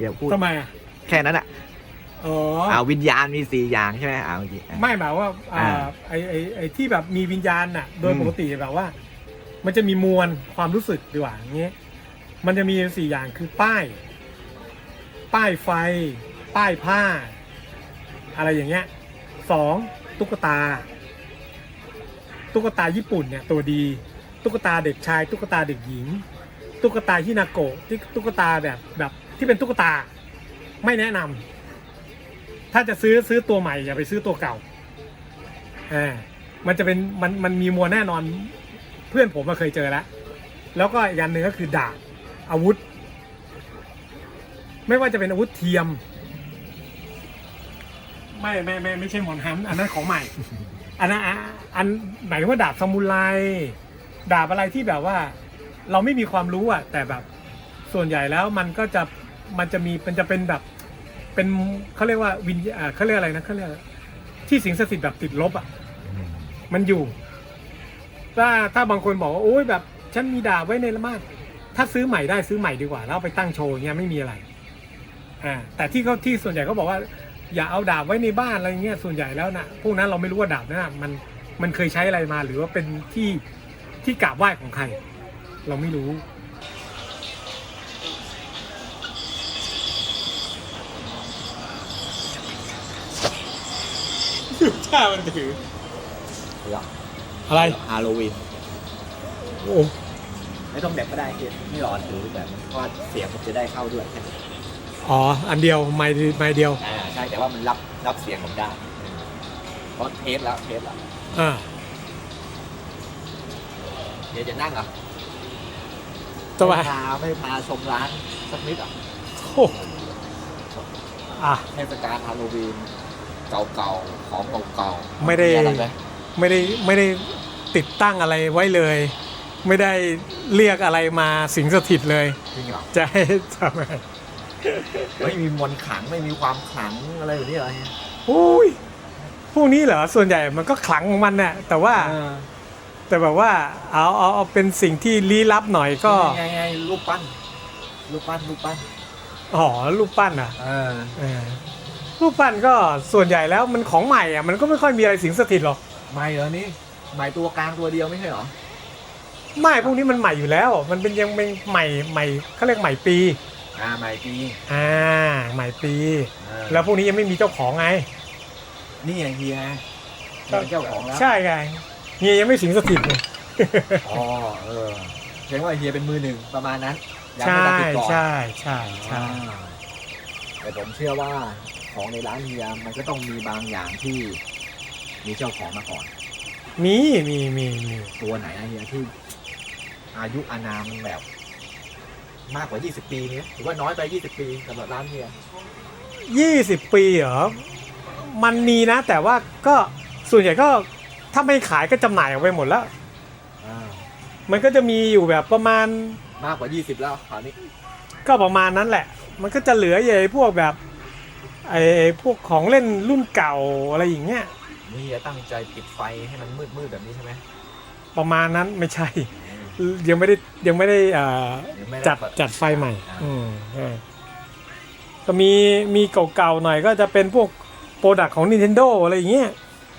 อย่าพูดทำไมอะแค่นั้นอะอ๋ออ่าวิญญาณมีสี่อย่างใช่ไหมอ่าเมื่อกี้อะ ไม่แบบว่าอ่าอ่าไอไอไอที่แบบมีวิญญาณน่ะ โดยอืม ปกติแบบว่า มันจะมีมวลความรู้สึกดีกว่าอย่างเงี้ยมันจะมีสี่อย่างคือป้าย ป้ายไฟ ป้ายผ้า อะไรอย่างเงี้ยสองตุ๊กตา ตุ๊กตาญี่ปุ่นเนี่ยตัวดี ตุ๊กตาเด็กชาย ตุ๊กตาเด็กหญิง ตุ๊กตาฮินาโกะที่ตุ๊กตาแบบแบบ ที่เป็นตุ๊กตา ไม่แนะนำถ้าจะซื้อซื้อตัวใหม่อย่าไปซื้อตัวเก่าอ่ามันจะเป็นมันมันมีมัวแน่นอน เพื่อนผมมาเคยเจอแล้ว แล้วก็อีกอันหนึ่งก็คือดาบอาวุธ ไม่ว่าจะเป็นอาวุธเทียม ไม่ไม่ไม่ไม่ใช่หมอนฮันอันนั้นของใหม่ อันนั้นอันหมายถึงว่าดาบซามูไรดาบอะไรที่แบบว่า เราไม่มีความรู้อะ แต่แบบส่วนใหญ่แล้วมันก็จะ มันจะมีมันจะเป็นแบบเป็นเขาเรียกว่าวิญญาอ่าเขาเรียกอะไรนะเขาเรียกที่สิงสถิตแบบติดลบอะมันอยู่ ถ้าถ้าบางคนบอกว่าโอ้ยแบบ ฉันมีดาบไว้ในละมาดถ้าซื้อใหม่ได้ซื้อใหม่ดีกว่าแล้วเอาไปตั้งโชว์อย่างเงี้ยไม่มีอะไรอ่าแต่ที่เขาที่ส่วนใหญ่เขาบอกว่า อย่าเอาดาบไว้ในบ้านอะไรเงี้ยส่วนใหญ่แล้วนะพวกนั้นเราไม่รู้ว่าดาบนั้นนะมันมันเคยใช้อะไรมาหรือว่าเป็นที่ที่กราบไหว้ของใคร เราไม่รู้ ถ้ามันถือ อะไร ฮาโลวีนโอ้ไม่ต้องแบบก็ได้คือไม่รอถือแบบเพราะว่าเสียงผมจะได้เข้าด้วยแค่นั้นอ๋อ อันเดียว ไม่ไม่เดียว อ่าใช่แต่ว่ามันรับรับเสียงผมได้เพราะเทสแล้วเทสแล้วอ่า เดี๋ยวจะนั่งเหรอะตัวไม่พาไม่พาชมร้านสักนิดอะโอ้อะ เทศกาลฮาโลวีน เก่าๆของเก่าๆไม่ได้ อะไรไหมไม่ได้ไม่ได้ติดตั้งอะไรไว้เลย ไม่ได้เรียกอะไรมาสิงสถิตเลย จริงเหรอจะให้ทำไมไม่มีมนต์ขลังไม่มีความขลังอะไรแบบนี้เหรอเฮียอุ้ยพวกนี้เหรอส่วนใหญ่มันก็ขลังของมันน่ะแต่ว่าเออแต่แบบว่าเอาเอาเอาเป็นสิ่งที่ลี้ลับหน่อยก็ไงไงรูปปั้นรูปปั้นรูปปั้นอ๋อรูปปั้นอะเออเออ รูปปั้นก็ส่วนใหญ่แล้วมันของใหม่อะมันก็ไม่ค่อยมีอะไรสิงสถิตหรอกไม่เหรอนี่ใหม่ตัวกลางตัวเดียวไม่ใช่เหรอไม่พวกนี้มันใหม่อยู่แล้ว มันเป็นยังเป็นใหม่ใหม่เขาเรียกใหม่ปีอ่าใหม่ปีอ่าใหม่ปี เออแล้วพวกนี้ยังไม่มีเจ้าของไงนี่ไงเฮียเป็นเจ้าของแล้วใช่ไงเฮียยังไม่สิงสถิตเลย อ๋อเออแสดงว่าเฮียเป็นมือหนึ่งประมาณนั้นยังใช่ไม่ตัดติดต่อใช่ใช่ใช่อ่าแต่ผมเชื่อว่า ของในร้านเฮียมันก็ต้องมีบางอย่างที่มีเจ้าของมาก่อน มีมีมีมีตัวไหนนะเฮียที่ อายุอานามมันแบบ มากกว่า 20 ปีเนี้ยหรือว่าน้อยไป 20 ปีสำหรับร้านเฮียยี่สิบปีเหรอ มันมีนะ แต่ว่าก็ส่วนใหญ่ก็ถ้าไม่ขายก็จำหน่ายออกไปหมดแล้ว อ่ามันก็จะมีอยู่แบบประมาณ มากกว่า 20 แล้วคราวนี้ก็ประมาณนั้นแหละ มันก็จะเหลือไอ้พวกแบบ ไอ้ไอ้พวกของเล่นรุ่นเก่าอะไรอย่างเงี้ยนี่เฮียตั้งใจปิดไฟให้มันมืดๆแบบนี้ใช่ไหมประมาณนั้นไม่ใช่ ยังไม่ได้ยังไม่ได้อ่ายังไม่ไจัดเปิ จัดไฟใหม่อ่า อืมใช่ก็มีมีเก่าๆหน่อยก็จะเป็นพวกโปรดักของ Nintendo อะไรอย่างเงี้ย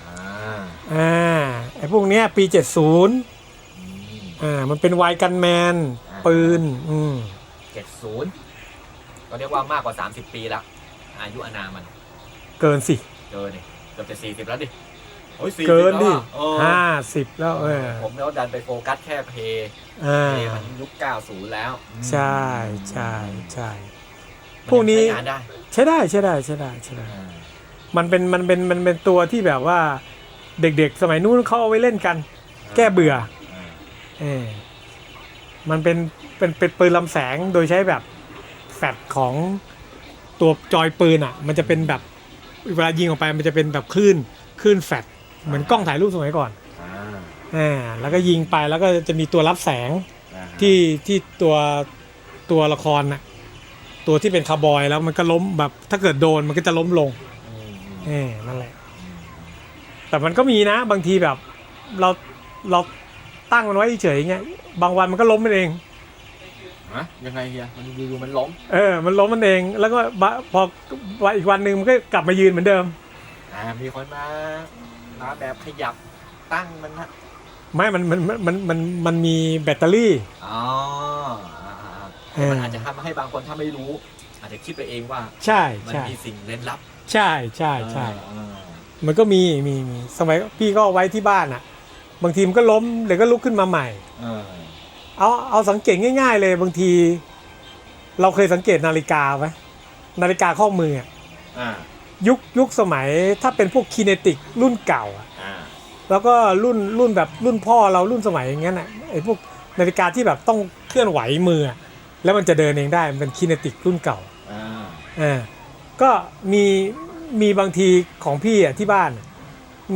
อ่าอ่าไอ้พวกเนี้ยปี 70อืม อ่ามันเป็นไวกันแมน อ่า ปืนอืม 70 ก็เรียกว่ามากกว่า 30 ปีแล้ว อายุอานามมัน เกินสิ เกินดิเกือบจะ40แล้วดิโอ้ย40เกินดิแล้วอะเออห้าสิบแล้วเออผมแล้วดันไปโฟกัสแค่เพย์อ่าเพย์มันยุค90แล้วใช่ใช่ใช่มันพวกนี้ใช้งานได้ใช้ได้ใช้ได้ใช้ได้ใช้ได้ อ่ามันเป็นมันเป็นมันเป็นตัวที่แบบว่า เด็กๆ สมัยนู้นเขาเอาไว้เล่นกัน แก้เบื่ออ่าเออมันเป็นเป็นเป็นปืนลำแสงโดยใช้แบบแฟลชของ ตัวจอยปืนอะ มันจะเป็นแบบเวลายิงออกไปมันจะเป็นแบบคลื่นคลื่นแฟลชเหมือนกล้องถ่ายรูปสมัยก่อนอ่าอ่าแล้วก็ยิงไปแล้วก็จะมีตัวรับแสงอ่าที่ที่ตัวตัวละครน่ะตัวที่เป็นคาร์บอยแล้วมันก็ล้มแบบถ้าเกิดโดนมันก็จะล้มลงอืมอืมเออนั่นแหละ แต่มันก็มีนะบางทีแบบเราเราตั้งมันไว้เฉยๆเงี้ยบางวันมันก็ล้มไปเอง ฮะยังไงเฮียมันอยู่ๆมันล้มเออ มันล้มมันเอง แล้วก็บะพอวันอีกวันหนึ่งมันก็กลับมายืนเหมือนเดิม อ่ามีคนมามาแบบขยับตั้งมันนะไม่มันมัน มัน มัน มัน มันมีแบตเตอรี่ อ๋ออ่าอ่าอ่าเออ มันอาจจะทำให้บางคนถ้าไม่รู้ อาจจะคิดไปเองว่า ใช่มันใช่มีสิ่งเล่นลับใช่ใช่ใช่อ่ามันก็มีมีมีสมัยพี่ก็เอาไว้ที่บ้านอะบางทีมันก็ล้มเดี๋ยวก็ลุกขึ้นมาใหม่อ่า เอาเอาสังเกตง่าย ๆ เลยบางที เราเคยสังเกตนาฬิกาไหมนาฬิกาข้อมืออะอ่ายุคยุคสมัยถ้าเป็นพวกคีเนติกรุ่นเก่าอะอ่าแล้วก็รุ่นรุ่นแบบรุ่นพ่อเรารุ่นสมัยอย่างนั้นอะไอ้พวกนาฬิกาที่แบบต้องเคลื่อนไหวมืออะแล้วมันจะเดินเองได้มันเป็นคีเนติกรุ่นเก่าอ่าอ่าก็มีมีบางทีของพี่อะที่บ้าน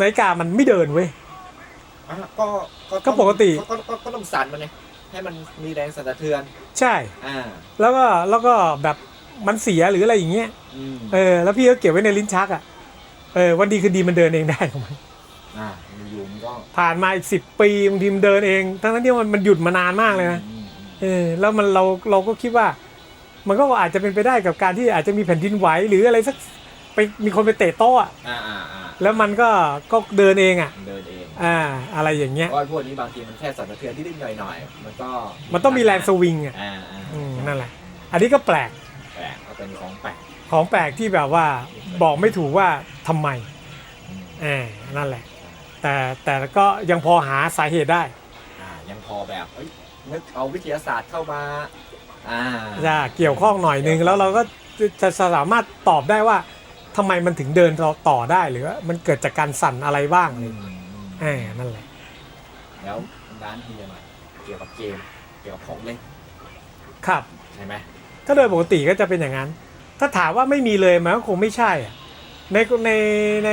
นาฬิกามันไม่เดินเว้ย อะก็ก็ปกติ ก็ก็ก็ต้องสั่นมันไง ให้มันมีแรงสั่นสะเทือน ใช่ อ่า แล้วก็แล้วก็แบบมันเสียหรืออะไรอย่างเงี้ยอืม เออแล้วพี่ก็เก็บไว้ในลิ้นชักอะเออวันดีคือดีมันเดินเองได้ของมันอ่าอยู่ๆมันก็ผ่านมาอีกสิบปีบางทีมันเดินเอง ทั้งๆที่มันมันหยุดมานานมากเลยนะ อืมอืมเออแล้วมันเราเราก็คิดว่า มันก็อาจจะเป็นไปได้กับการที่อาจจะมีแผ่นดินไหวหรืออะไรสัก ไปมีคนไปเตะโต๊ะอะอ่าอ่าอ่าแล้วมันก็ก็เดินเองอะเดินเองอ่าอะไรอย่างเงี้ยเพราะว่าพวกนี้บางทีมันแค่สั่นสะเทือนที่นิดๆหน่อยๆมันก็มันต้องมีแรงสวิงอะอ่าอ่าอืมนั่นแหละ อันนี้ก็แปลกแปลกก็เป็นของแปลกของแปลกที่แบบว่าบอกไม่ถูกว่าทำไมอืมอ่านั่นแหละ แต่แต่ก็ยังพอหาสาเหตุได้ อ่ายังพอแบบเอ้ยนึกเอาวิทยาศาสตร์เข้ามาอ่าจะเกี่ยวข้องหน่อยนึงแล้วเราก็จะสามารถตอบได้ว่า ทำไมมันถึงเดินต่อได้หรือว่ามันเกิดจากการสั่นอะไรบ้างอืเลยมอืมอ่านั่นแหละ แล้วด้านที่จะมาเกี่ยวกับเกมเกี่ยวกับของเล่นครับใช่ไหมก็โดยปกติก็จะเป็นอย่างนั้น ถ้าถามว่าไม่มีเลยมันก็คงไม่ใช่อะในในใน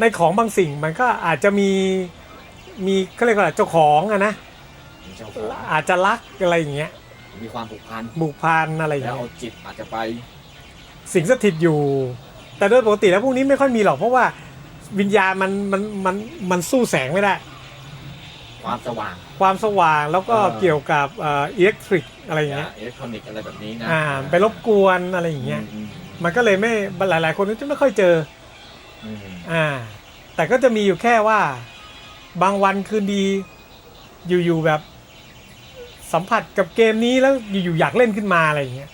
ในของบางสิ่งมันก็อาจจะมีมีเขาเรียกว่าอะไรเจ้าของอะนะมีเจ้าของอาจจะรักอะไรอย่างเงี้ยมีความผูกพันบุกพันอะไรอย่างแล้วเงี้เอายจิตอาจจะไป สิ่งสถิตอยู่ แต่โดยปกติแล้วพวกนี้ไม่ค่อยมีหรอกเพราะว่าวิญญาณมันมันมันมันสู้แสงไม่ได้ ความสว่าง ความสว่างแล้วก็เออ เกี่ยวกับเอ่อิเล็กทริกอะไรอย่างเงี้ยอิเล็กทรอนิกส์อะไรแบบนี้นะอ่าไปรบกวนอะไรอย่างเงี้ยอืมมันก็เลยไม่หลาย ๆ คนก็จะไม่ค่อยเจอ อืมอืมอ่าแต่ก็จะมีอยู่แค่ว่าบางวันคืนดีอยู่ๆแบบสัมผัสกับเกมนี้แล้วอยู่ๆอยากเล่นขึ้นมาอะไรอย่างเงี้ย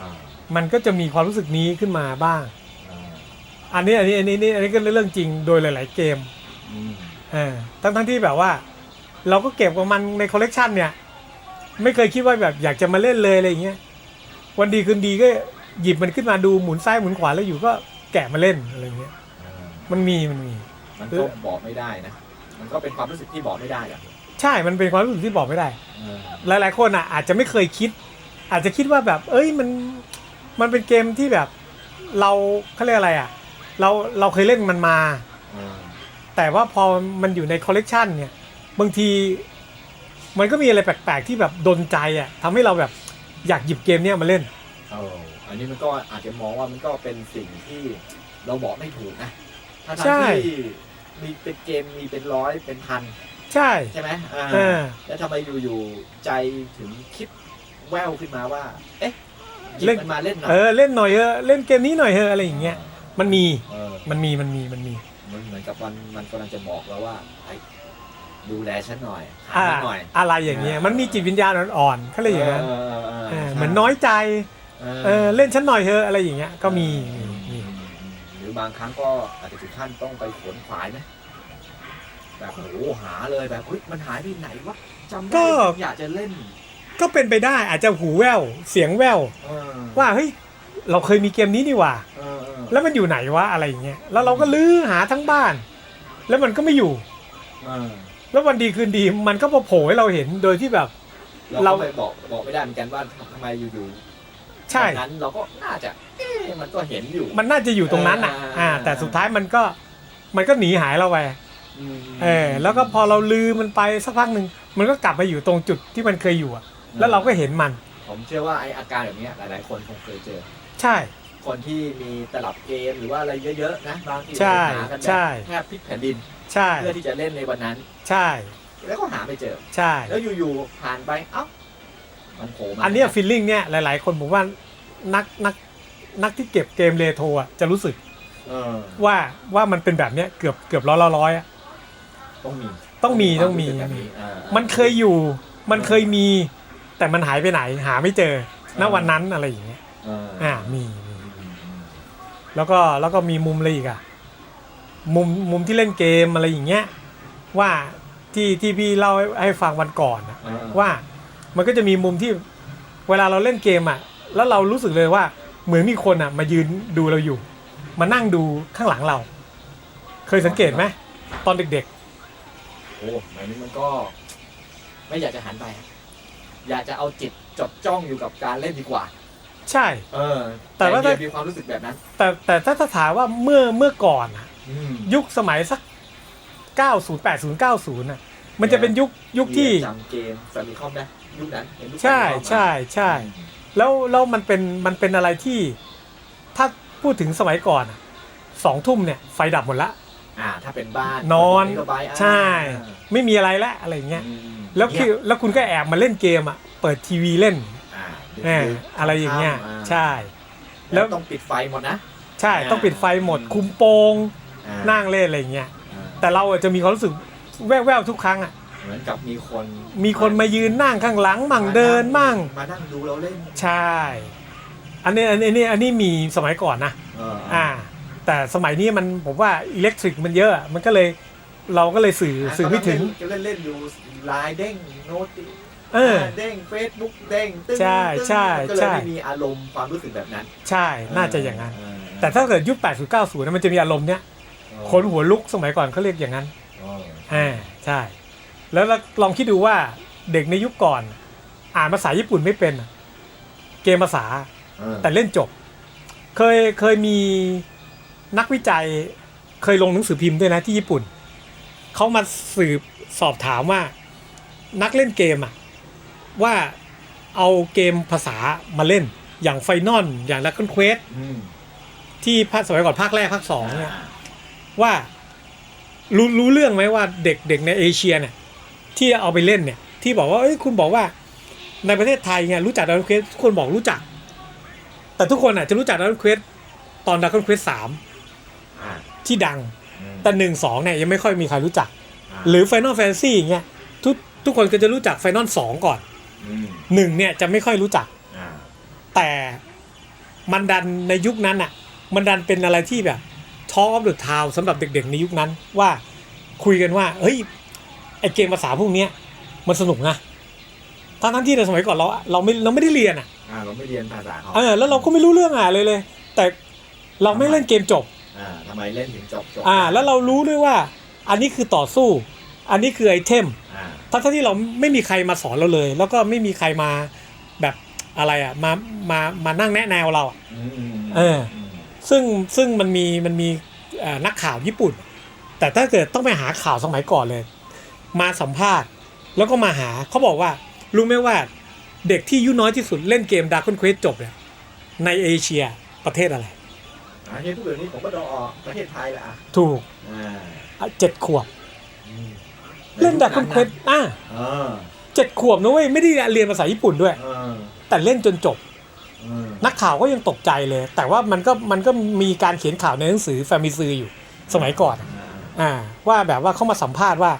อ่า มันก็จะมีความรู้สึกนี้ขึ้นมาบ้างอ่าอันนี้อันนี้อันนี้นี่อันนี้ก็เรื่องจริงโดยหลาย ๆ เกมอืมอ่าทั้งทั้งที่แบบว่า เราก็เก็บกับมันในคอลเลกชันเนี่ย ไม่เคยคิดว่าแบบอยากจะมาเล่นเลยอะไรอย่างเงี้ยวันดีคืนดีก็หยิบมันขึ้นมาดูหมุนซ้ายหมุนขวาแล้วอยู่ก็แกะมาเล่นอะไรอย่างเงี้ยอ่ามันมีมันมี มันก็บอกไม่ได้นะ มันก็เป็นความรู้สึกที่บอกไม่ได้อะใช่ มันเป็นความรู้สึกที่บอกไม่ได้เออหลาย ๆ คนอะอาจจะไม่เคยคิด อาจจะคิดว่าแบบ เอ้ยมัน มันเป็นเกมที่แบบ เราเขาเรียกอะไรอะ เราเราเคยเล่นมันมาเออแต่ว่าพอมันอยู่ในคอลเลกชันเนี่ย บางทีมันก็มีอะไรแปลกๆที่แบบดนใจอะทำให้เราแบบอยากหยิบเกมเนี้ยมาเล่น เอออันนี้มันก็อาจจะมองว่ามันก็เป็นสิ่งที่เราบอกไม่ถูกนะถ้าใช่ ทางที่มีเป็นเกมมีเป็นร้อยเป็นพันใช่ใช่ไหมอ่า เออ แล้วทำไมอยู่ๆใจถึงคิดแววขึ้นมาว่า เอ๊ะหยิบ เล่นมันมาเล่นหน่อเอยอเล่นหน่อยเถอะเล่นเกมนี้หน่อยเถอะอะไรอย่างเงี้ยมันมีเออมันมีมันมีมันมี มันเหมือนกับมันมันกำลังจะบอกเราว่าไอ้ดูแลฉันหน่อยหาอ่าฉันหน่อย อะไรอย่างเงี้ยมันมีจิตวิญญาณอ่อนๆเขาเลยอย่างนั้นเออเออเออเออใช่เหมือนน้อยใจเออเออเล่นฉันหน่อยเถอะอะไรอย่างเงี้ยก็มีมีมีหรือบางครั้งก็อาจจะถึงขั้นต้องไปขวนขวายไหมแบบโอ้โหหาเลยแบบเฮ้ยมันหายไปไหนวะจำได้อยากจะเล่น ก็เป็นไปได้อาจจะหูแว่วเสียงแว่วเออว่าเฮ้ยเราเคยมีเกมนี้นี่หว่าเออเออแล้วมันอยู่ไหนวะอะไรอย่างเงี้ยแล้วเราก็ลื้อหาทั้งบ้าน แล้วมันก็ไม่อยู่เออแล้ววันดีคืนดีมันก็มาโผล่ให้เราเห็นโดยที่แบบ เราเราก็ไปบอกบอกไม่ได้เหมือนกันว่าทำไมอยู่ๆใช่ตอนนั้นเราก็น่าจะเอ๊ะมันก็เห็นอยู่ มันน่าจะอยู่ตรงนั้นอะเอออ่า แต่สุดท้ายมันก็มันก็หนีหายเราไปมเออแล้วก็พอเราลืมมันไปสักพักหนึ่งมันก็กลับมาอยู่ตรงจุดที่มันเคยอยู่อะ แล้วเราก็เห็นมัน ผมเชื่อว่าไออาการแบบเนี้ยหลาย ๆ คนคงเคยเจอ ใช่ คนที่มีตลับเกมหรือว่าอะไรเยอะ ๆ นะบางทีใช่หากันแบใช่บแทบพลิกแผ่นดินใช่เพื่อที่จะเล่นในวันนั้น ใช่ แล้วก็หาไม่เจอ ใช่ แล้วอยู่ ๆ ผ่านไปเอ้ามันโผล่มาอันเนี้ยฟีลลิ่งเนี่ยหลาย ๆ คนผมว่านักนักนักที่เก็บเกมเรโทรอะจะรู้สึกเออว่าว่ามันเป็นแบบเนี้ยเกือบเกือบร้อยละร้อยอะต้องมีต้องมีควาต้องมีรู้สึกแบบนี้อ่ามันเคยอยู่ มันเคยมี แต่มันหายไปไหนหาไม่เจอณวันนั้นอะไรอย่างเงี้ยเอออ่ามีมีอืมอืมแล้วก็แล้วก็มีมุมอะไรอีกอะมุมมุมที่เล่นเกมอะไรอย่างเงี้ยว่าที่ที่พี่เล่าให้ให้ฟังวันก่อนอะเออว่ามันก็จะมีมุมที่เวลาเราเล่นเกมอะแล้วเรารู้สึกเลยว่าเหมือนมีคนอะมายืนดูเราอยู่ มานั่งดูข้างหลังเรา เคยสังเกตไหมตอนเด็กโอ้แบบนี้มันก็ ไม่อยากจะหันไปอะ อยากจะเอาจิตจดจ้องอยู่กับการเล่นดีกว่าๆใช่ เออ แต่ว่าถ้าเดียมีความรู้สึกแบบนั้น แต่แต่ถ้าถ้าถามว่าเมื่อเมื่อก่อนอะอืมยุคสมัยสัก 90 80 90น่ะมันจะเป็นยุคยุคที่ จำเกมแฟมิคอมนะยุคนั้นเห็นยุคใช่ Famicom ใช่ใช่ แล้วแล้วมันเป็นมันเป็นอะไรที่ถ้าพูดถึงสมัยก่อนอะสองทุ่มเนี่ยไฟดับหมดละ อ่า ถ้าเป็นบ้านนอนเมกะไบต์อ่าใช่ ไม่มีอะไรแล้วอะไรอย่างเงี้ยอืม แล้วคือแล้วคุณก็แอบมาเล่นเกมอะ เปิดทีวีเล่นอ่าเอออะไรอย่างเงี้ย ค่ำๆใช่ แล้แล้ววต้องปิดไฟหมดนะ ใช่อ่าต้องปิดไฟหมด คุมโปงอ่านั่งเล่นอะไรอย่างเงี้ย อ่าแต่เราอะจะมีความรู้สึกแว่วๆทุกครั้งอะ เหมือนกับมีคนมีคนมายืนนั่งข้างหลังมั่งเดินมั่ง มานั่งดูเราเล่นใช่ อันนี้อันนี้อันนี้อันนี้มีสมัยก่อนนะ เอออ่าแต่สมัยนี้มันผมว่าอิเล็กทริกมันเยอะอะมันก็เลย เราก็เลยสื่อสื่อไม่ถึง ก็เล่นเล่นๆอยู่ไลน์เด้งโน้ตเออเด้งเฟซบุ๊กเด้งตึ้งใช่ตึ้งใช่ก็เลยใช่ไม่มีอารมณ์ความรู้สึกแบบนั้น ใช่น่าจะอย่างนั้นเแต่ถ้าเกิดยุค80 90นะมันจะมีอารมณ์เนี้ยคนหัวลุกสมัยก่อนเขาเรียกอย่างนั้นเอออ่าใช่ แล้วเราลองคิดดูว่าเด็กในยุคก่อน อ่านภาษาญี่ปุ่นไม่เป็นอะเกมภาษาเออแต่เล่นจบ เคยเคยมีนักวิจัยเคยลงหนังสือพิมพ์ด้วยนะที่ญี่ปุ่น เขามาสืบสอบถามว่านักเล่นเกมอะว่าเอาเกมภาษามาเล่นอย่างไฟนอลอย่างลัก o นเควสอืมที่ภาคสมัยก่อนภาคแรกภาคสองเนี่ยว่ารู้รู้เรื่องไหมว่าเด็กเด็กในเอเชียเนี่ยที่เอาไปเล่นเนี่ย ที่บอกว่าเอ้ยคุณบอกว่า ในประเทศไทยเนี่ยรู้จักดัก o นเควสทุกคนบอกรู้จัก แต่ทุกคนอะจะรู้จักดัก o นเควสตอนดัก o นเควสสามอ่าที่ดังอืม แต่หนึ่งสองเนี่ยยังไม่ค่อยมีใครรู้จักาหรือ Final Fantasy อย่างเงี้ยทุกทุกคนก็จะรู้จัก Final สองก่อนมหนึ่งเนี่ยจะไม่ค่อยรู้จักอ่าแต่มันดันในยุคนั้นอะ มันดันเป็นอะไรที่แบบท็อปเดอะทาวสำหรับเด็กๆในยุคนั้นว่าคุยกันว่า เฮ้ย ไอเกมภาษาพวกเนี้ยมันสนุกนะทั้งทั้งๆที่ในสมัยก่อนเราเราไม่เราไม่ได้เรียนอะอ่าเราไม่เรียนภาษาเขาเออแล้วเราก็ไม่รู้เรื่องอะเลยเลย แต่เราไม่เล่นเกมจบ อ่าทำไมเล่นถึงจบจบอ่า แล้วเรารู้ด้วยว่า อันนี้คือต่อสู้ อันนี้คือไอเทมอ่าทั้งๆที่เราไม่มีใครมาสอนเราเลย แล้วก็ไม่มีใครมาแบบอะไรอะมามามานั่งแนะแนวเราอะ อืมอืมเออ มซึ่งซึ่งมันมีมันมีเอ่อนักข่าวญี่ปุ่น แต่ถ้าเกิดต้องไปหาข่าวสมัยก่อนเลย มาสัมภาษณ์ แล้วก็มาหาเขาบอกว่า รู้ไหมว่าเด็กที่อายุน้อยที่สุดเล่นเกม Dragon Quest จบเนี่ยในเอเชียประเทศอะไร อ่าเห็นพูดแบบนี้ผมก็เดาออกประเทศไทยแหละอะถูกอ่าอะเจ็ดขวบ อืมเล่นใยุค Dragon Quest อะเออเจ็ดขวบนะเว้ยไม่ได้เรียนภาษาญี่ปุ่นด้วย เออแต่เล่นจนจบ เออนักข่าวก็ยังตกใจเลย แต่ว่ามันก็มันก็มีการเขียนข่าวในหนังสือแฟมิซืออยู่สมัยก่อน อ่าว่าแบบว่าเขามาสัมภาษณ์ว่า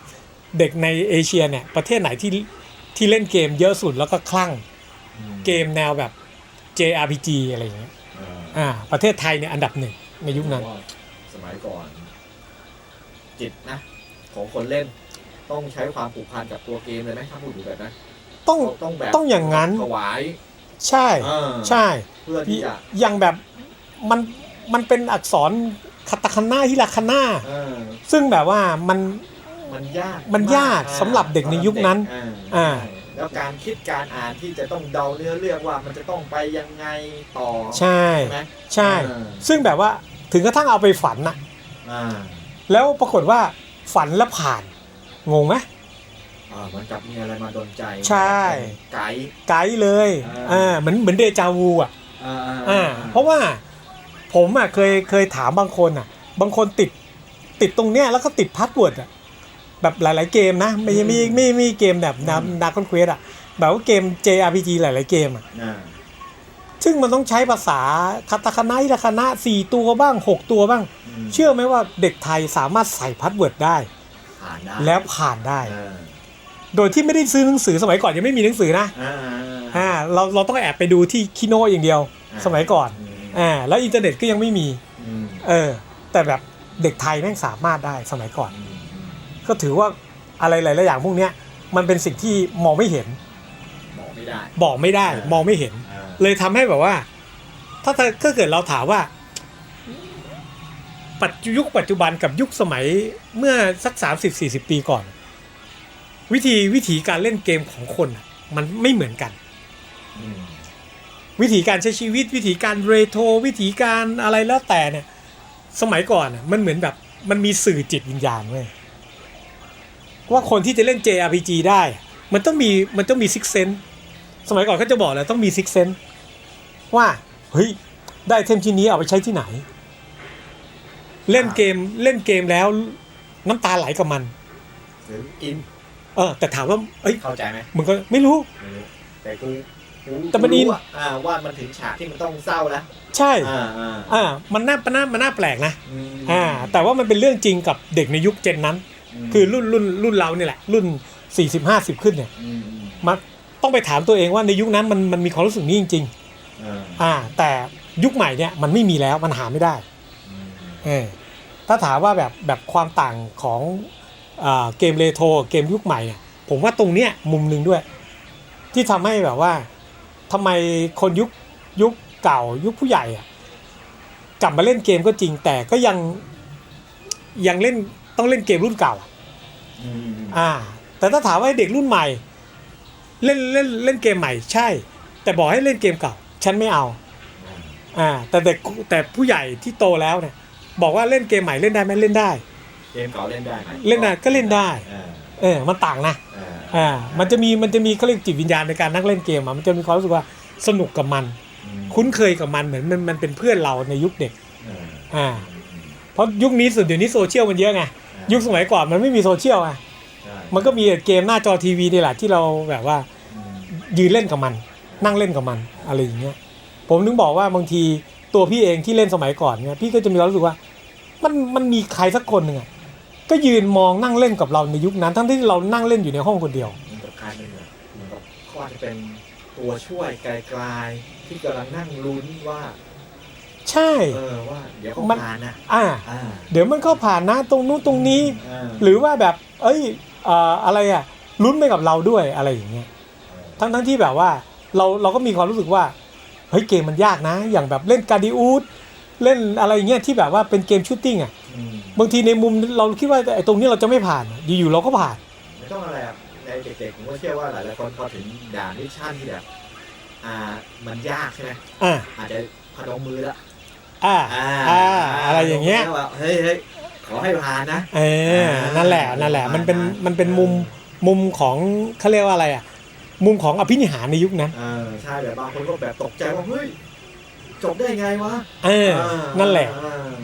เด็กในเอเชียเนี่ยประเทศไหนที่ที่เล่นเกมเยอะสุดแล้วก็คลั่งอืมเกมแนวแบบ JRPG อะไรอย่างเงี้ยเอออ่าประเทศไทยเนี่ยอันดับหนึ่งในยุคนั้นว่าสมัยก่อน จิตนะ ของคนเล่น ต้องใช้ความผูกพันกับตัวเกมเลยไหมถ้าพูดถึงแบบนั้นต้องต้องแบบต้องอย่างนั้นถวายใช่เออใช่เพื่อที่จะอย่างแบบมันมันเป็นอักษรคาตาคาน่าฮิราคาน่าเออซึ่งแบบว่ามันมันยากมันยากอ่สำหรับเด็กในยุคนั้น อ่าอ่าใช่ แล้วการคิดการอ่านที่จะต้องเดาเนื้อเรื่องว่ามันจะต้องไปยังไงต่อใช่ไหมใช่เออซึ่งแบบว่าถึงกระทั่งเอาไปฝันน่ะอ่าแล้วปรากฏว่าฝันแล้วผ่านงงไหมอ่าเหมันกับมีอะไรมาดนใจ ใช่ ไกด์ไกด์เลยอ่าอ่าเหมือนเหมือนเดจาวูอะอ่าอ่าเพราะว่าผมอะเคยเคยถามบางคนอะ บางคนติดติดตรงเนี้ยแล้วก็ติดพาสเวิร์ดอะ แบบหลาย ๆ เกมนะ ไม่ใช่ไม่ไม่ไม่เกมแบบนานาคอนเควสอะแบบว่าเกม JRPG หลาย ๆ เกมอะอ่าซึ่งมันต้องใช้ภาษาคาตาคานะอิตาคานะสี่ตัวบ้าง6ตัวบ้าง มเชื่อไหมว่าเด็กไทยสามารถใส่พาสเวิร์ดได้ ผ่านได้แล้วผ่านได้ เออโดยที่ไม่ได้ซื้อหนังสือสมัยก่อนยังไม่มีหนังสือนะอ่าอ่าเราเราต้องแอบไปดูที่คิโนอย่างเดียวสมัยก่อนอืมอ่าแล้วอินเทอร์เน็ตก็ยังไม่มี อืมเออ แต่แบบเด็กไทยแม่งสามารถได้สมัยก่อน อืมอืม ก็ถือว่าอะไรหลายๆอย่างพวกเนี้ยมันเป็นสิ่งที่มองไม่เห็น บอกไม่ได้ บอกไม่ได้ มองไม่เห็น อ่า เลยทำให้แบบว่าถ้าถ้าถ้าเกิดเราถามว่า ปัจจุยุคปัจจุบันกับยุคสมัยเมื่อสักสามสิบสี่สิบปีก่อน วิธีวิธีการเล่นเกมของคนน่ะมันไม่เหมือนกัน อืมวิธีการใช้ชีวิตวิธีการเรโทรวิธีการอะไรแล้วแต่เนี่ย สมัยก่อนน่ะมันเหมือนแบบมันมีสื่อจิตวิญญาณเว้ย ว่าคนที่จะเล่น JRPG ได้อะมันต้องมีมันต้องมีซิกเซนสมัยก่อนเขาจะบอกเลยต้องมีซิกเซนว่า เฮ้ย ได้เทมชิ้นนี้เอาไปใช้ที่ไหน เล่นเกมเล่นเกมแล้วน้ำตาไหลกับมันหรืออินเออแต่ถามว่าเอ้ยเข้าใจไหมมึงก็ไม่รู้ไม่รู้แต่คือรู้แต่มันอินรู้อะอ่าว่ามันถึงฉากที่มันต้องเศร้าแล้วใช่อ่าอ่าอ่ามันน่ามันน่ามันน่าแปลกนะมอ่า แต่ว่ามันเป็นเรื่องจริงกับเด็กในยุคเจนนั้นม คือรุ่นรุ่นรุ่นเราเนี่ยแหละ รุ่น40 50ขึ้นเนี่ยอืมอืมมาต้องไปถามตัวเองว่าในยุคนั้นมันมันมีความรู้สึกนี้จริงอ่าๆอ่า แต่ยุคใหม่เนี่ยมันไม่มีแล้วมันหาไม่ได้อืมเออถ้าถามว่าแบบแบบความต่างของอ่าเกมเรโทรเกมยุคใหม่เนี่ยผมว่าตรงเนี้ยมุมหนึ่งด้วย ที่ทำให้แบบว่าทำไมคนยุคยุคเก่ายุคผู้ใหญ่อะกลับมาเล่นเกมก็จริงแต่ก็ยังยังเล่น ต้องเล่นเกมรุ่นเก่าอะอืมอ่า แต่ถ้าถามว่าให้เด็กรุ่นใหม่ เล่นเล่นเล่นเกมใหม่ใช่ แต่บอกให้เล่นเกมเก่า ฉันไม่เอาอ่าแต่เด็กแต่ผู้ใหญ่ที่โตแล้วเนี่ย บอกว่าเล่นเกมใหม่เล่นได้ไหมเล่นได้ เกมเก่าเล่นได้ไหมเล่นได้ก็เล่นได้อ่าเออมันต่างนะอ่าอ่ามันจะมีมันจะมีเขาเรียกจิตวิญญาณในการนั่งเล่นเกมอะมันจะมีความรู้สึกว่าสนุกกับมันอืมคุ้นเคยกับมันเหมือนมันมันเป็นเพื่อนเราในยุคเด็กอ่าอ่าอืมเพราะยุคนี้สุดเดี๋ยวนี้โซเชียลมันเยอะไง ยุคสมัยก่อนมันไม่มีโซเชียลอะใช่มันก็มีแต่เกมหน้าจอทีวีนี่แหละที่เราแบบว่าอืมยืนเล่นกับมัน นั่งเล่นกับมันอะไรอย่างเงี้ยผมถึงบอกว่าบางทีตัวพี่เองที่เล่นสมัยก่อนเนี่ยพี่ก็จะมีความรู้สึกว่า มันมันมีใครสักคนหนึ่งอะก็ยืนมองนั่งเล่นกับเราในยุคนั้น ทั้งที่เรานั่งเล่นอยู่ในห้องคนเดียวมันกับการเป็นแบบเหมือนกับเขาอาจจะเป็นตัวช่วยไกลๆที่กำลังนั่งลุ้นว่า ใช่ เออว่าเดี๋ยวเขามัน ผ่านนะอ่า อ่าเดี๋ยวมันก็ผ่านนะตรงนู้นตรงนี้ อ่าหรือว่าแบบ เอ้ยเอ่ออะไรอะลุ้นไปกับเราด้วยอะไรอย่างเงี้ย ทั้งทั้งที่แบบว่าเราเราก็มีความรู้สึกว่าเฮ้ยเกมมันยากนะ อย่างแบบเล่นการดิอูดเล่นอะไรอย่างเงี้ยที่แบบว่าเป็นเกมชูตติ้งอะอืมบางทีในมุมเราคิดว่าไอ้ตรงนี้เราจะไม่ผ่านอะอยู่ๆเราก็ผ่าน ไม่ต้องอะไรอะในเด็กๆผมก็เชื่อว่าหลายๆคนพอถึงด่านมิชชั่นที่แบบ อ่า มันยากใช่ไหมอ่าอาจจะพนมมือละ อ่าอ่าอะไรอย่างเงี้ยแล้วแบบเฮ้ยเฮ้ยขอให้ผ่านนะเออนั่นแหละนั่นแหละมันเป็นมันเป็นมุมมุมของเขาเรียกว่าอะไรอะ มุมของอภินิหารในยุคนั้นเออใช่แบบบางคนก็แบบตกใจว่าเฮ้ยจบได้ไงวะเออนั่นแหละ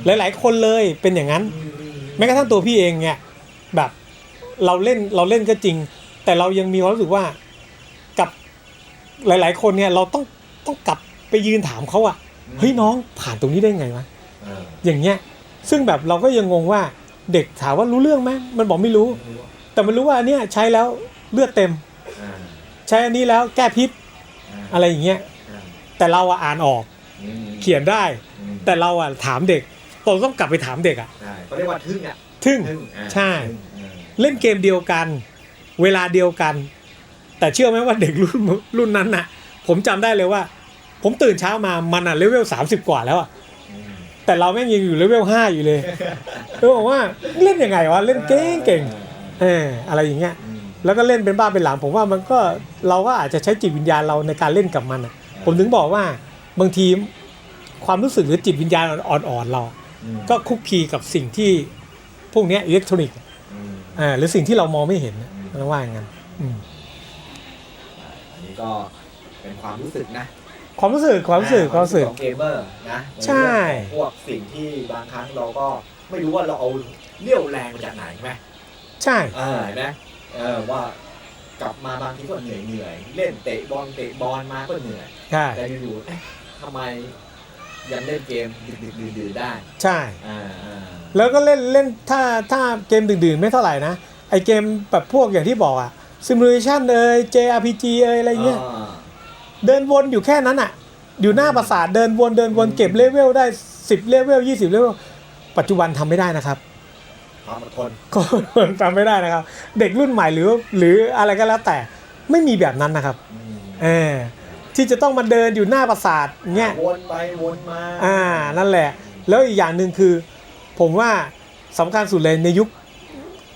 อ่าหลาย ๆ คนเลยเป็นอย่างนั้นอืมอืมแม้กระทั่งตัวพี่เองเนี่ยแบบเราเล่นเราเล่นก็จริง แต่เรายังมีความรู้สึกว่ากับหลาย ๆ คนเนี่ยเราต้องต้องกลับไปยืนถามเขาอะ เฮ้ยน้องผ่านตรงนี้ได้ไงวะเอออย่างเงี้ยซึ่งแบบเราก็ยังงงว่าเด็กถามว่ารู้เรื่องไหมมันบอกไม่รู้ไม่รู้แต่มันรู้ว่าอันเนี้ยใช้แล้วเลือดเต็มอ่าใช้อันนี้แล้วแก้พิษอ่าอะไรอย่างเงี้ยอ่าแต่เราอะอ่านออกอืมเขียนได้อืมแต่เราอะถามเด็กเราต้องกลับไปถามเด็กอะใช่เขาเรียกว่าทึ่งอะทึ่งทึ่งอ่าใช่ทึ่งอ่าเล่นเกมเดียวกัน เวลาเดียวกัน แต่เชื่อไหมว่าเด็กรุ่นรุ่นนั้นน่ะ ผมจำได้เลยว่า ผมตื่นเช้ามามันอะเลเวลสามสิบกว่าแล้วอะอืมแต่เราแม่งยังอยู่เลเวลห้าอยู่เลยเราบอกว่าเล่นยังไงวะเล่นเก่งเก่งเอออะไรอย่างเงี้ยอืมแล้วก็เล่นเป็นบ้าเป็นหลังผมว่ามันก็เราก็อาจจะใช้จิตวิญญาณเราในการเล่นกับมันอะ ผมถึงบอกว่าบางทีความรู้สึกหรือจิตวิญญาณอ่อนๆเราอืมก็คุกคีกับสิ่งที่พวกเนี้ยอิเล็กทรอนิกส์อืมอ่าหรือสิ่งที่เรามองไม่เห็นนะมันว่าอย่างนั้นอืมอันนี้ก็เป็นความรู้สึกนะ ความรู้สึกความรู้สึกความรู้สึก ของเกมเมอร์นะใช่นเรื่องของพวกสิ่งที่บางครั้งเราก็ไม่รู้ว่าเราเอาเรี่ยวแรงมาจากไหนใช่ไหมใช่ เออเห็นไหมเออว่ากลับมาบางทีก็เหนื่อยเหนื่อยๆเล่นเตะบอลเตะบอลมาก็เหนื่อย ใช่ แต่อยู่ๆเอ๊ะทำไมยังเล่นเกมดึกๆดื่นๆได้ใช่ อ่าอ่าแล้วก็เล่นเล่นถ้าถ้าเกมดื่นๆไม่เท่าไหร่นะ ไอเกมแบบพวกอย่างที่บอกอะซิมูเลชันเอ่ย JRPG เอ่ยอะไรเงี้ยอ่า เดินวนอยู่แค่นั้นอะอยู่หน้าปราสาทเดินวนเดินวนเก็บเลเวลได้10เลเวล20เลเวลปัจจุบันทำไม่ได้นะครับความอดทนก็ทำไม่ได้นะครับ เด็กรุ่นใหม่หรือหรืออะไรก็แล้วแต่ไม่มีแบบนั้นนะครับอืมเออที่จะต้องมาเดินอยู่หน้าปราสาทเงี้ยวนไปวนมาอ่านั่นแหละ แล้วอีกอย่างหนึ่งคือ ผมว่าสำคัญสุดเลยในยุค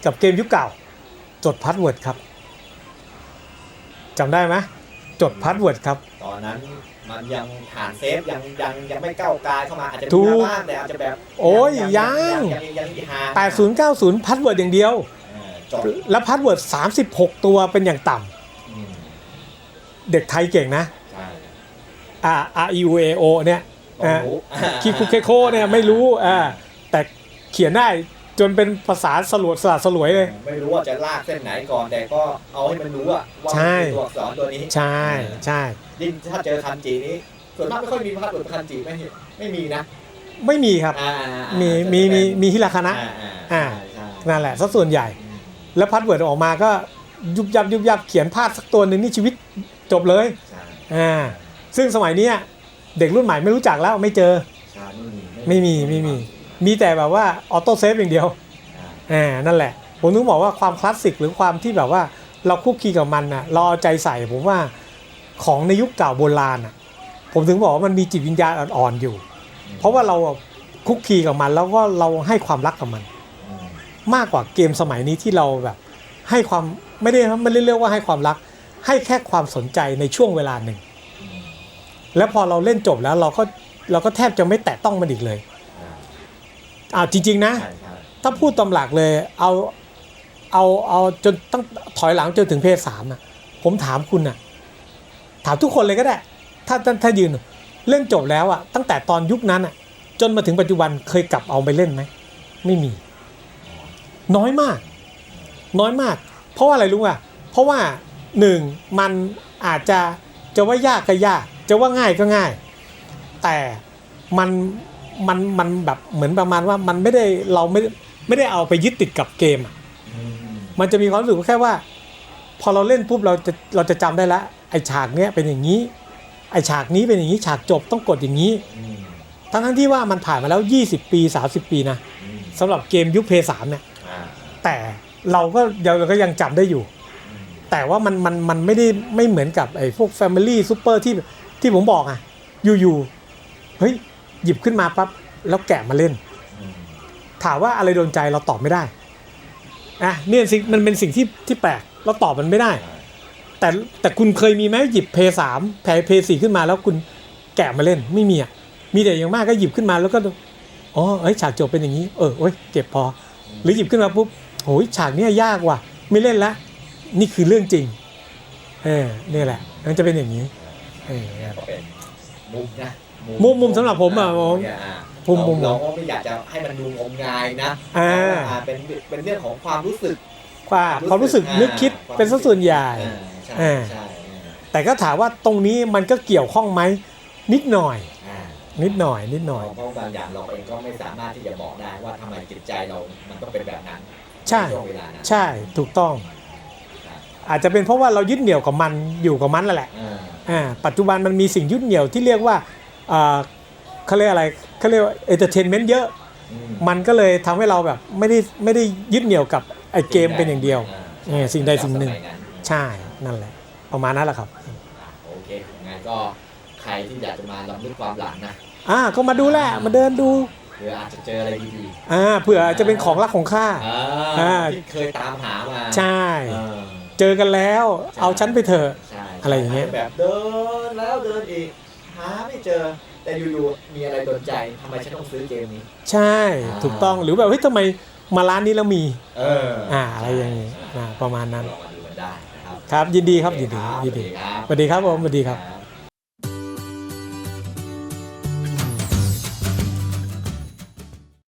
กับเกมยุคเก่า จดพาสเวิร์ดครับจำได้ไหม จดพาสเวิร์ดครับ ตอนนั้นมันยังฐานเซฟยังยังยังไม่ก้าวกายเข้ามาอาจจะถูมีกมาบ้างแต่อาจจะแบบโอ้ยยัง ยังยังยังห่าง8090พาสเวิร์ดอย่างเดียว เออจบแล้วพาสเวิร์ด36 ตัวเป็นอย่างต่ำอืมเด็กไทยเก่งนะใช่อ่า R E U A O เนี่ยต้องรู้ คิคุเคโคเนี่ยไม่รู้อ่าแต่เขียนได้ จนเป็นภาษาสลวดสลัดสลวยเลย ไม่รู้ว่าจะลากเส้นไหนก่อนแต่ก็เอาให้มันรู้อะว่าใช่มันคือตัวอักษรตัวนี้ใช่ใช่ ยิ่งถ้าเจอคันจีนี้ส่วนมากไม่ค่อยมีพาสเวิร์ดคันจีไม่ไม่มีนะไม่มีครับ อ่ามีจะมีมีเป็นมีฮิราคานะอ่าอ่าใช่ใช่นั่นแหละซะส่วนใหญ่อืมแล้วพาสเวิร์ดออกมาก็ยุบยับยุบยับเขียนพลาดสักตัวหนึ่งนี่ชีวิตจบเลยใช่อ่าซึ่งสมัยเนี้ยเด็กรุ่นใหม่ไม่รู้จักแล้วไม่เจอใช่ไม่มีไม่มีไม่มีมีแต่แบบว่าออโต้เซฟอย่างเดียวอ่าอ่านั่นแหละ ผมถึงบอกว่าความคลาสสิกหรือความที่แบบว่าเราคุกคีกับมันน่ะเราเอาใจใส่ผมว่าของในยุคเก่าโบราณน่ะผมถึงบอกว่ามันมีจิตวิญญาณอ่อนๆอยู่ เพราะว่าเราคุกคีกับมันแล้วก็เราให้ความรักกับมันอืมมากกว่าเกมสมัยนี้ที่เราแบบ ให้ความไม่ได้ไม่ได้เรียกว่าให้ความรัก ให้แค่ความสนใจในช่วงเวลาหนึ่งอืมแล้วพอเราเล่นจบแล้วเราก็เราก็แทบจะไม่แตะต้องมันอีกเลย อ่าอ่าจริง ๆ นะ ใช่ใช่ถ้าพูดตำหลักเลยเอาเอาเอาจนตั้งถอยหลังจนถึงเพศสามอะผมถามคุณอะถามทุกคนเลยก็ได้ ถ้าถ้าถ้ายืน เล่นจบแล้วอะตั้งแต่ตอนยุคนั้นอะจนมาถึงปัจจุบันเคยกลับเอาไปเล่นไหมไม่มี น้อยมาก น้อยมาก เพราะว่าอะไรรู้ป่ะเพราะว่าหนึ่งมันอาจจะจะว่ายากก็ยาก จะว่าง่ายก็ง่าย แต่มัน มันมันแบบเหมือนประมาณว่ามันไม่ได้เราไม่ไม่ได้เอาไปยึดติดกับเกมอะอืมมันจะมีความรู้สึกว่าแค่ว่า พอเราเล่นปุ๊บเราจะเราจะจำได้ละไอฉากเนี้ยเป็นอย่างนี้ ไอฉากนี้เป็นอย่างนี้ฉากจบต้องกดอย่างนี้อืมทั้งทั้งที่ว่ามันผ่านมาแล้ว 20 ปี 30 ปีนะอืมสำหรับเกมยุคเพย์สามเนี่ยอ่าแต่เราก็ยังเราก็ยังจำได้อยู่อืมแต่ว่ามันมันมันไม่ได้ไม่เหมือนกับไอ้พวก Family Super ที่ที่ผมบอกอะอยู่ๆเฮ้ย หยิบขึ้นมาปั๊บแล้วแกะมาเล่นอืมถามว่าอะไรโดนใจเราตอบไม่ได้อะเนี่ยสิ่งมันเป็นสิ่งที่ที่แปลกเราตอบมันไม่ได้ใช่แต่แต่คุณเคยมีไหมหยิบเพย์สามแพ้เพย์สี่ขึ้นมาแล้วคุณแกะมาเล่นไม่มีอะมีแต่อย่างมากก็หยิบขึ้นมาแล้วก็ดูอ๋อเอ้ยฉากจบเป็นอย่างนี้ เออโอ้ยเจ็บพอ หรือหยิบขึ้นมาปุ๊บโอ้ยฉากเนี้ยยากว่ะ ไม่เล่นละนี่คือเรื่องจริง เออเนี่ยแหละมันจะเป็นอย่างนี้เออเนี่ยก็เป็นมุมนะ มุมมุมสำหรับผมอะผมเนี่ยอะมุมมุมเราเราก็ไม่อยากจะให้มันดูงมงายนะอ่าเอ่าเป็นเป็นเรื่องของความรู้สึกว่าความรู้สึกนึกคิดเป็นสัดส่วนใหญ่ อ่าใช่อ่า ใช่แต่ก็ถามว่าตรงนี้มันก็เกี่ยวข้องไหมนิดหน่อย อ่านิดหน่อย นิดหน่อย เพราะบางอย่างเราเองก็ไม่สามารถที่จะบอกได้ว่าทำไมจิตใจเรามันต้องเป็นแบบนั้นใช่ช่วงเวลานั้นใช่ถูกต้อง อาจจะเป็นเพราะว่าเรายึดเหนี่ยวกับมันอยู่กับมันนั่นแหละอ่าอ่าปัจจุบันมันมีสิ่งยึดเหนี่ยวที่เรียกว่าอ่า เขาเรียกอะไรเขาเรียกว่าเอนเตอร์เทนเมนต์เยอะอืมมันก็เลยทำให้เราแบบไม่ได้ไม่ได้ยึดเหนี่ยวกับไอ้เกมเป็นอย่างเดียวอ่าเออสิ่งใดสิ่งหนึ่งสมัยนั้นใช่นั่นแหละ ประมาณนั้นแหละครับ โอเคงั้นก็ใครที่อยากจะมาลำลึกความหลังนะอ่าก็มาดูแหละมาเดินดูหรืออาจจะเจออะไรดีอ่าเผื่อจะเป็นของรักของข้าๆอ่าอ่าที่เคยตามหามา ใช่เออเจอกันแล้ว เอาฉันไปเถอะใช่อะไรอย่างเงี้ยแบบเดินแล้วเดินอีกหา ไม่เจอ แต่อยู่ๆมีอะไรโดนใจทำไมฉันต้องซื้อเกมนี้ ใช่ถูกต้องหรือแบบเฮ้ยทำไมมาร้านนี้แล้วมี เอออ่า อะไรอย่างงี้อ่าประมาณนั้นลองมาดูกันได้นะครับ ครับยินดีครับยินดียินดีครับสวัสดีครับผมสวัสดีครับครับ